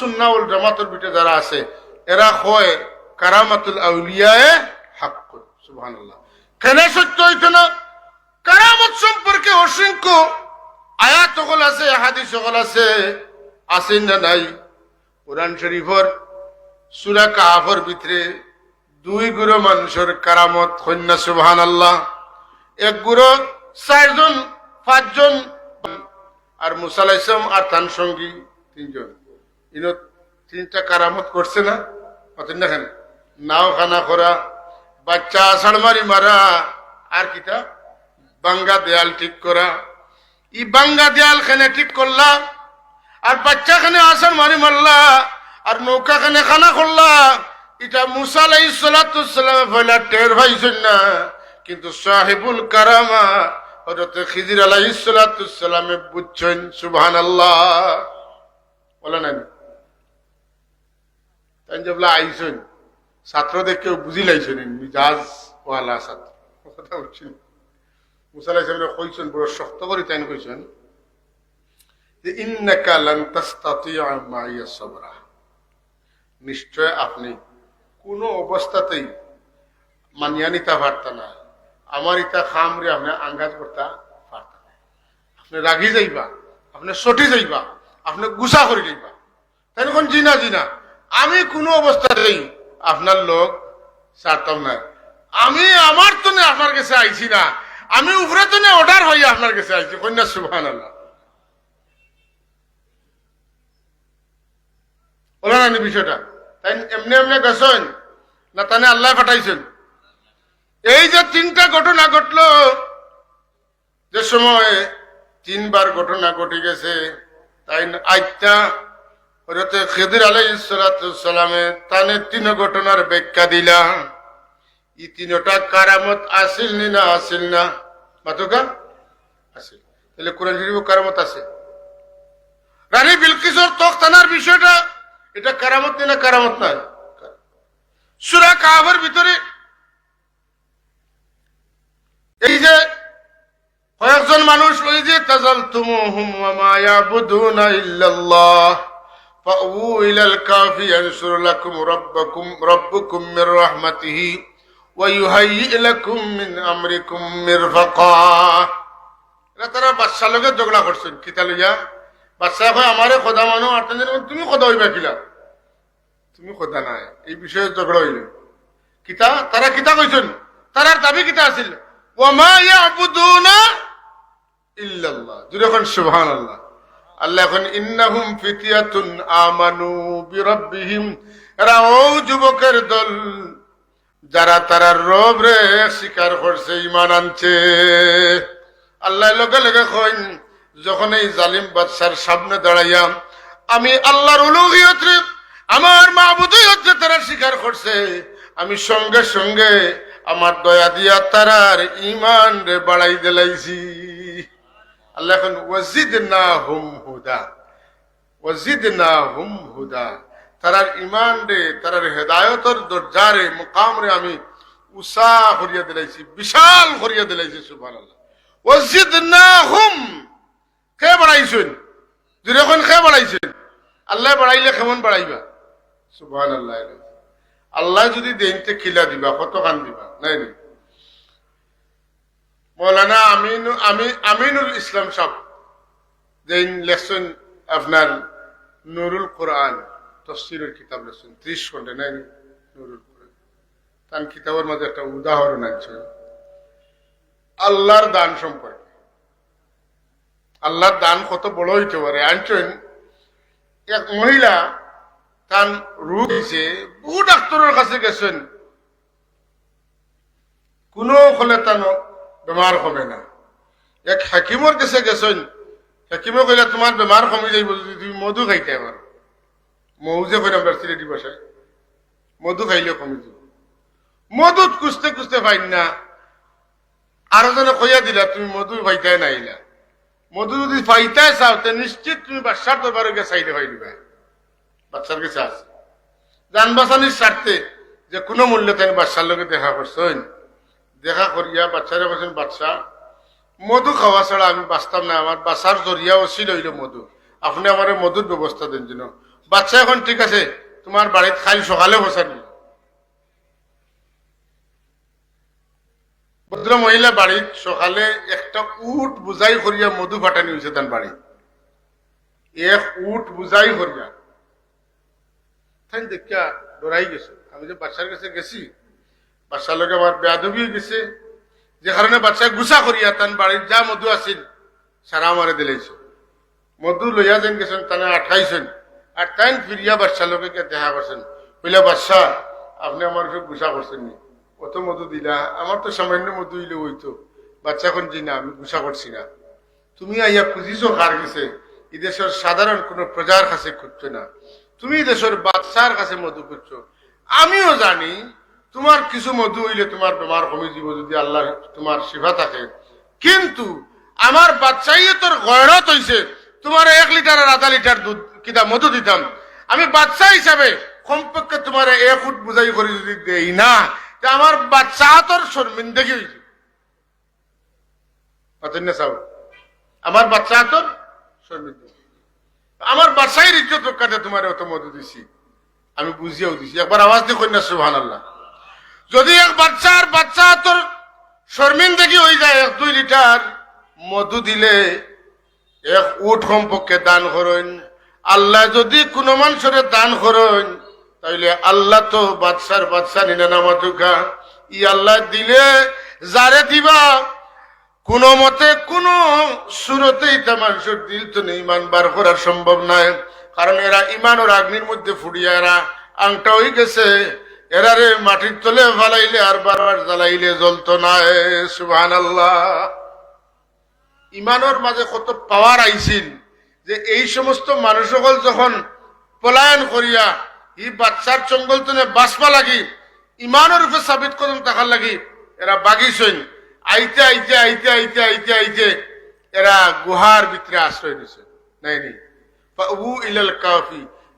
সুন্নাউল জামাতুল বিটে যারা আছে, এরা হয় কারামাতুল আউলিয়ায়ে সত্য কারামত সম্পর্কে অসংখ্য আয়াত সকল আছে সকল আছে না নাই? কোরআন শরীফর সুরা ভিতরে দুই গুরু মানুষের কারামত কন্যা সুবহান আল্লাহ এক গুরু চারজন, পাঁচজন, আর মুসাল ইসলাম আর তান সঙ্গী তিনজন। ইনো তিনটা কারামত করছে না? অতদিন দেখেন, নাও খানা করা বাচ্চা আষাঢ় মারি মারা, আর কিটা বাঙ্গা দেয়াল ঠিক করা। ই বাঙ্গা দেয়াল খানে ঠিক করলা, আর বাচ্চা খানে আষাঢ় মারি মারলা, আর নৌকা খানে খানা করলা। এটা মুসা আলাই সালাতামে টের ভাইছেন না। কিন্তু সাহেবুল কারামা হজরত খিজির আলাই সালাতামে বুঝছেন সুবহান আল্লাহ বলে নাই তাই যে বলে আইসেন ছাত্রদের বুঝি লাইছেন মিজাজ ওয়ালা ছাত্র। কথা সাহেব কইছেন, বড় শক্ত করে তাই কইছেন যে, ইন্নাকা লান মাইয়া সাবরা। নিশ্চয় আপনি কোনো অবস্থাতেই মানিয়া নিতে পারতা না। আমার ইটা খামরে আপনি আঙ্গাজ করতে পারতা না। আপনি রাগি যাইবা, আপনি সটি যাইবা, আপনি গুসা করে যাইবা। তাই জিনা জিনা। আমি কোনো অবস্থাতেই আপনার লোক ছাড়তাম না। আমি আমার তো না আপনার কাছে আইছি না। আমি উপরে তো না অর্ডার হয়ে আপনার কাছে আইছি, কন্যা সুবহান আল্লাহ বলে না বিষয়টা। তাই এমনি এমনি গেছেন, না তানে আল্লাহ পাঠাইছেন। এই যে তিনটা ঘটনা ঘটলো, যে সময় তিনবার ঘটনা ঘটে গেছে, তাই আইটা ই নি না আছে। বিষয়টা নি না কারামত নয় সুরা কাহাবের ভিতরে এই যে কয়েকজন মানুষ ওই যে তাজাল তুমুহুম ওয়া মা ইয়াবুদুনা ইল্লাল্লাহ। কাফি ইয়ানসুর লাকুম রাব্বাকুম রাব্বুকুম মির রাহমাতিহি ওয়া ইউহাইয়ি লাকুম মিন আমরিকুম মিরফাকা এরা তারা বাদশাহ লগে ঝগড়া করছেন। কিতা লইয়া? বাদশাহ কয়, আমারে খোদা মানো, আর তুমি খোদা হইবা কিলা? তুমি খোদা নাই, এই বিষয়ে ঝগড়া হইল। কিতা তারা কিতা কইছেন? তারার দাবি কিতা আছিল? ওয়ামা ইয়াবুদুনা ইল্লাল্লাহ। জুড়ে এখন সুবহানাল্লাহ। আল্লাহ এখন, ইন্নাহুম ফিতিয়াতুন আমানু বিরাব্বিহিম। এরা ও যুবকের দল, যারা তারা রব রে স্বীকার করছে ইমান আনছে। আল্লাহ লগে লগে কইন, যখন এই জালিম বাদশার সামনে দাঁড়াইয়া আমি আল্লাহর উলুহিয়ত রে, আমার মাহবুদইয়ত যে তারা স্বীকার করছে, আমি সঙ্গে সঙ্গে আমার দয়া দিয়া তারার ইমান রে বাড়াই দিলাইছি। আল্লাহ এখন ওয়াজিদ না হুম হুদা ওয়াজিদ না হুম হুদা। তারার ইমান রে তারার হেদায়তর দরজারে মুকাম রে আমি উষা করিয়া দিলাইছি, বিশাল করিয়া দিলাইছি সুবহান আল্লাহ ওয়াজিদ না হুম কে বাড়াইছেন? যেরকম কে বাড়াইছেন? আল্লাহ বাড়াইলে কেমন বাড়াইবা? সুবহান আল্লাহ আল্লাহ যদি দেনতে খিলা দিবা কত কান দিবা? নাই নি মৌলানা আমিন আমি আমিনুল ইসলাম সাহ যেন লেখছেন আপনার নুরুল কোরআন তফসিরের কিতাব লেখছেন ত্রিশ ঘণ্টা নাই নি? নুরুল কোরআন। তার কিতাবের মধ্যে একটা উদাহরণ আছে। আল্লাহর দান সম্পর্কে। আল্লাহর দান কত বড় হইতে পারে, আনছেন? এক মহিলা তার রোগ হয়েছে বহু ডাক্তারের কাছে গেছেন। কোনো হলে তার বেমার কমে না। এক হাকিমর কাছে গেছেন হাকিমে কইলে তোমার বেমার কমে যাইব যদি তুমি মধু খাইতে মৌ যে কইলাম তার সিলেটি ভাষায় মধু খাইলে কমে যাব। মধুত খুঁজতে খুঁজতে পাইন না। আরও জনে কইয়া দিলা, তুমি মধু পাইতে নাইলা। মধু যদি পাইতে চাও, তে নিশ্চিত তুমি বাচ্চার দরবারে গিয়ে চাইতে পাইলিবা বাচ্চার কাছে আছে। যান বাঁচানির স্বার্থে যে কোনো মূল্য তাই বাচ্চার লোকে দেখা করছেন দেখা করিয়া বাচ্চারা বলছেন বাচ্চা, মধু খাওয়া ছাড়া আমি বাঁচতাম না আমার বাসার জরিয়া ছিল হইল মধু। আপনি আমার মধুর ব্যবস্থা দেন যেন। বাচ্চা এখন ঠিক আছে তোমার বাড়িতে খালি সকালে বসানি ভদ্র মহিলা বাড়িত সকালে একটা উট বুঝাই করিয়া মধু ফাটানি হয়েছে তার বাড়ি এক উট বুঝাই করিয়া তাই দেখিয়া ডরাই গেছে। আমি যে বাচ্চার কাছে গেছি বাচ্চার লোক আমার বেয়াদবি হয়ে গেছে। যে কারণে বাচ্চা গুছা করিয়া তার বাড়ির যা মধু আছিল সারা আমারে দিলেছে মধু লইয়া যেন গেছেন তানে আঠাইছেন আর তাই ফিরিয়া বাচ্চা লোকে দেখা করছেন বলে, বাচ্চা, আপনি আমার উপরে গুছা করছেন কত মধু দিলা। আমার তো সামান্য মধু দিলে হইতো বাচ্চা কোন না, আমি গুছা করছি না। তুমি আইয়া খুঁজিছো কার গেছে। এই দেশের সাধারণ কোন প্রজার কাছে খুঁজছো না। তুমি দেশের বাচ্চার কাছে মধু খুঁজছো। আমিও জানি তোমার কিছু মধু হইলে তোমার বেমার কমে যাব যদি আল্লাহ তোমার সেবা থাকে। কিন্তু আমার বাচ্চাই তোর গয়রত হইছে। তোমার এক লিটার আর আধা লিটার দুধ কিতা মধু দিতাম। আমি বাচ্চা হিসাবে কমপক্ষে তোমার এক ফুট বুঝাই করে যদি দেই না আমার বাচ্চা তোর শর্মিন্দগি হয়েছে আমার বাচ্চা তোর শর্মিন্দগি। আমার বাচ্চাই ইজ্জত রক্ষাতে তোমার অত মধু দিছি। আমি বুঝিয়েও দিছি। একবার আওয়াজ দিয়ে কন্যা সুহান আল্লাহ যদি এক বাচ্চার বাচ্চা তোর শর্মিন্দগি হয়ে যায়, এক দুই লিটার মধু দিলে, এক উঠ সম্পর্কে দান করেন। আল্লাহ যদি কোনো মানুষের দান করেন, তাইলে আল্লাহ তো বাদশার বাদশা নিনা নামাতুকা ই আল্লাহ দিলে যারে দিবা, কোন মতে কোন সুরতেই তা মানুষের দিল তো নেই, ইমান বার করা সম্ভব নয়। কারণ এরা ইমান ওর আগ্নির মধ্যে ফুড়িয়া এরা। আংটা হয়ে গেছে। এরারে মাটির তলে ফালাইলে আর বারবার জ্বালাইলে জ্বলতো না সুহান আল্লাহ ইমানের মাঝে কত পাওয়ার আইছিল যে এই সমস্ত মানুষ সকল যখন পলায়ন করিয়া ই বাচ্চার চঙ্গল তুলে বাসপা লাগি, ইমানের উপরে সাবিত করুন তাকার লাগি, এরা বাগিছেন আইতে আইতে আইতে আইতে আইতে আইতে এরা গুহার ভিতরে আশ্রয় দিছে নাই নি ইলাল কাফি।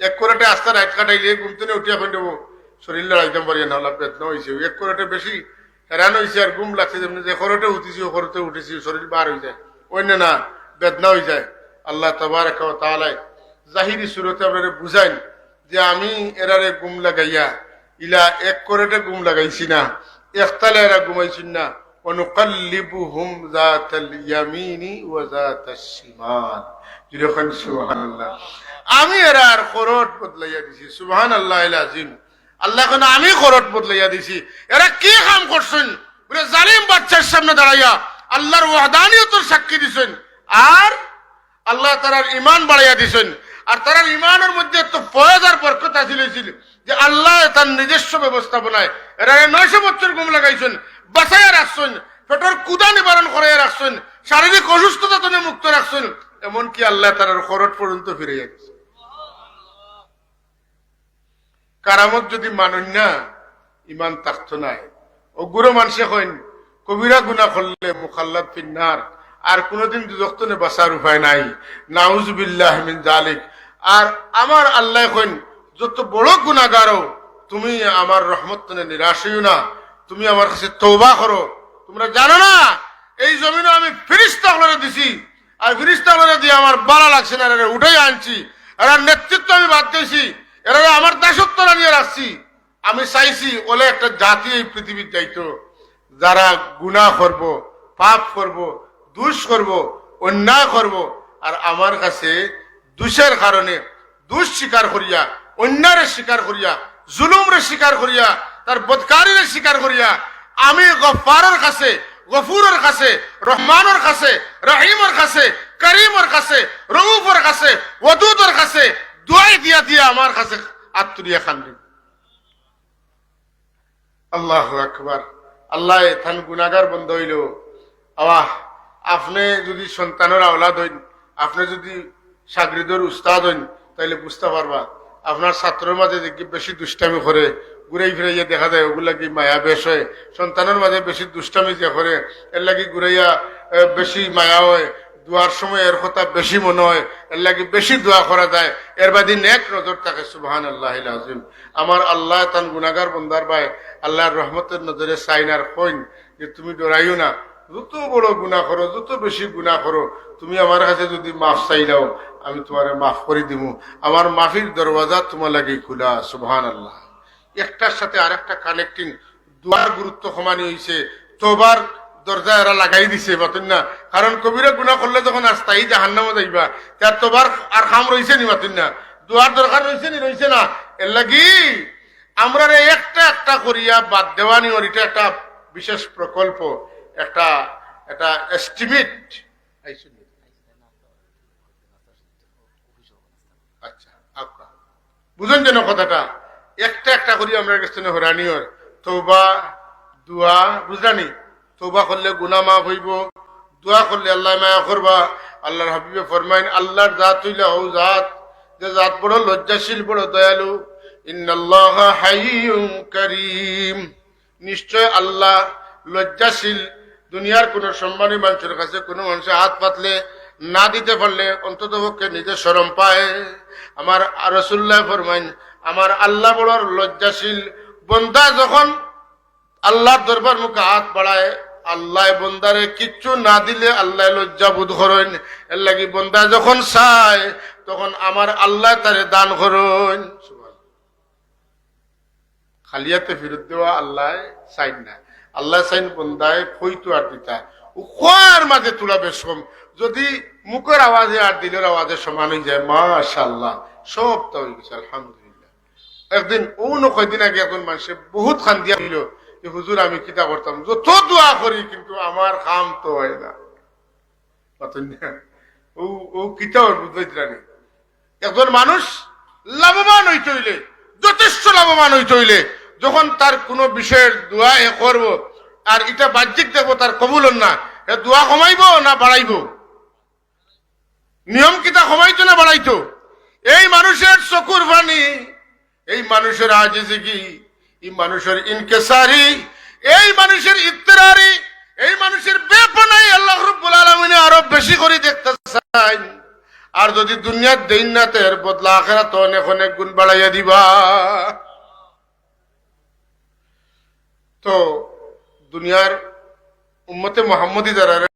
এক করেটে আস্তে রাইট কাটাইলে ঘুমতে উঠিয়া ফেন দেবো শরীর লড়াইতে পারি না অলপ বেতনা হয়েছে এক করেটে বেশি হেরান হয়েছে আর ঘুম লাগছে যেমনি যে খরতে উঠিছি ও খরতে উঠেছি শরীর বার হয়ে যায় অন্য না বেদনা হয়ে যায় আল্লাহ তবার তালাই জাহিরি সুরতে আপনারা বুঝাইন যে আমি এরারে গুম লাগাইয়া ইলা এক করেটে গুম লাগাইছি না একতালে এরা ঘুমাইছি না ونقلبهم ذات اليمين وذات الشمال যখন সুবহানাল্লাহ আমি এরা আর খরট বদলাইয়া দিছি। সুবহানাল্লাহ আজিম। আল্লাহ কোন আমি খরট বদলাইয়া দিছি। এরা কি কাম করছেন? জালিম বাচ্চার সামনে দাঁড়াইয়া আল্লাহর ওয়াহদানিয়তের সাক্ষী দিছেন। আর আল্লাহ তারার ইমান বাড়াইয়া দিছেন। আর তারার ইমানের মধ্যে তো ফয়েজ আর বরকত আসিল যে আল্লাহ তার নিজস্ব ব্যবস্থাপনায় এরা নয়শো বছর গুম লাগাইছেন, বাঁচাইয়া রাখছেন, পেটর কুদা নিবারণ করাইয়া রাখছেন, শারীরিক অসুস্থতা তুমি মুক্ত রাখছেন। এমনকি আল্লাহ তার খরট পর্যন্ত ফিরে যাচ্ছে কারামত যদি মানুন না ইমান থাকত নাই। অগুরো মানুষে হইন, কবিরা গুণা করলে মুখাল্লাদ ফিন্নার। আর কোনোদিন দুজক্তনে বাঁচার উপায় নাই। নাউজবিল্লাহ মিন জালিক আর আমার আল্লাহ কইন যত বড় গুণাগারও তুমি আমার রহমত নিরাশ হইও না। তুমি আমার কাছে তৌবা করো। তোমরা জানো না, এই জমিনে আমি ফিরিস্তা হলরে দিছি। আর ফিরিস্তা হলরে দিয়ে আমার বালা লাগছে না উঠেই আনছি। এরা নেতৃত্ব আমি বাদ দিয়েছি। এরা আমার দাসত্ব নিয়ে রাখছি। আমি চাইছি ওলে একটা জাতি এই পৃথিবীর দায়িত্ব। যারা গুণা করব, পাপ করব, দুষ করব, অন্যায় করব, আর আমার কাছে দুষের কারণে দুষ স্বীকার করিয়া, অন্যায়ের স্বীকার করিয়া, জুলুমরে স্বীকার করিয়া, তার বদকারিরে স্বীকার করিয়া, আমি গফারের কাছে, গফুরের কাছে, রহমানের কাছে, রহিমের কাছে, করিমের কাছে, রউফের কাছে ওদুদের কাছে দোয়াই দিয়া দিয়া আমার কাছে আত্মরিয়া খান্দি আল্লাহ আকবার। আল্লাহ থান গুনাগার বন্ধ হইল। আওয়াহ আপনি যদি সন্তানের আওলাদ হইন, আপনি যদি সাগরিদর উস্তাদ হইন, তাইলে বুঝতে পারবা, আপনার ছাত্রের মাঝে দেখি বেশি দুষ্টামি করে, ঘুরাই ফিরাইয়া দেখা যায় ওগুলা কি মায়া বেশ হয়। সন্তানের মাঝে বেশি দুষ্টামি যে করে, এর লাগি ঘুরাইয়া বেশি মায়া হয়। দোয়ার সময় এর কথা বেশি মনে হয়, এর লাগি বেশি দোয়া করা যায়। এর বাদি নেক নজর থাকে সুবাহান আল্লাহ আজিম আমার আল্লাহ তান গুনাগার বন্দার ভাই, আল্লাহর রহমতের নজরে সাইনার কইন যে তুমি ডরাইও না। যত বড় গুণা করো, যত বেশি গুণা করো, তুমি আমার কাছে যদি মাফ চাইলাও আমি তোমার মাফ করে দিব আমার মাফির দরওয়াজা তোমার লাগে খোলা সুবহান আল্লাহ একটার সাথে আরেকটা কানেক্টিং দুয়ার গুরুত্ব সমানি হয়েছে তোবার দরজা এরা লাগাই দিছে, মাতুন না। কারণ কবিরা গুণা করলে যখন আস্তাই জাহান্নামে যাইবা। তার তোবার আর খাম রয়েছে নি, মাতুন না। দুয়ার দরকার রয়েছে নি রয়েছে না। এর লাগি আমরা একটা একটা করিয়া বাদ দেওয়ানি ওর এটা একটা বিশেষ প্রকল্প, একটা একটা এস্টিমেট আচ্ছা আপনা বুঝুন যেন কথাটা। একটা একটা করি আমরা কাছে হরানিওর তৌবা দুয়া, বুঝলানি? তৌবা করলে গুনা মাফ হইব, দোয়া করলে আল্লাহ মায়া করবা। আল্লাহর হাবিবে ফরমাইন, আল্লাহর জাত হইলে হও জাত, যে জাত বড় লজ্জাশীল, বড় দয়ালু। ইন্নাল্লাহ হাইয়ুম করিম। নিশ্চয় আল্লাহ লজ্জাশীল, দুনিয়ার কোন সম্মানী মানুষের কাছে কোনো মানুষের হাত পাতলে না দিতে পারলে অন্তত পক্ষে নিজে সরম পায়। আমার রসুল্লাহ ফরমাইন, আমার আল্লাহ বড় লজ্জাশীল, বন্দা যখন আল্লাহর দরবার মুখে হাত বাড়ায় আল্লাহ বন্দারে কিচ্ছু না দিলে আল্লাহ লজ্জা বোধ করেন। এর লাগি বন্দা যখন চায়, তখন আমার আল্লাহ তারে দান করেন। খালিয়াতে ফেরত দেওয়া আল্লাহ চাইন না। আল্লাহ চাইন বন্দায় ফইতো আর দিতা। উখার মাঝে তোলা বেশ কম। যদি মুখের আওয়াজে আর দিলের আওয়াজে সমান হয়ে যায় মাশাল্লাহ সব তো হয়ে গেছে, আলহামদুলিল্লাহ। একদিন, অন্য কয়দিন আগে একজন মানুষে বহুত খান দিয়া যে, হুজুর, আমি কিতা করতাম? যত দোয়া করি, কিন্তু আমার কাম তো হয় না। ও কিতা বুঝবাইতরানি একজন মানুষ লাভবান হইতে হইলে, যথেষ্ট লাভবান হইতে হইলে, যখন তার কোনো বিষয়ের দোয়া এ করব, আর এটা বাহ্যিক দেখব তার কবুল না দোয়া কমাইব না বাড়াইব? নিয়ম কিতা কমাইতো না বাড়াইতো? এই মানুষের চকুর পানি এই মানুষের আজিজি কি? এই মানুষের ইনকেসারি, এই মানুষের ইত্তেরারি, এই মানুষের বেপনাই আল্লাহ রব্বুল আলমিনে আরও বেশি করে দেখতে চাই আর যদি দুনিয়ার দিন না তের বদলা আখেরা তো অনেক অনেক গুণ বাড়াইয়া দিবা। তো দুনিয়ার উম্মতে মোহাম্মদী দ্বারা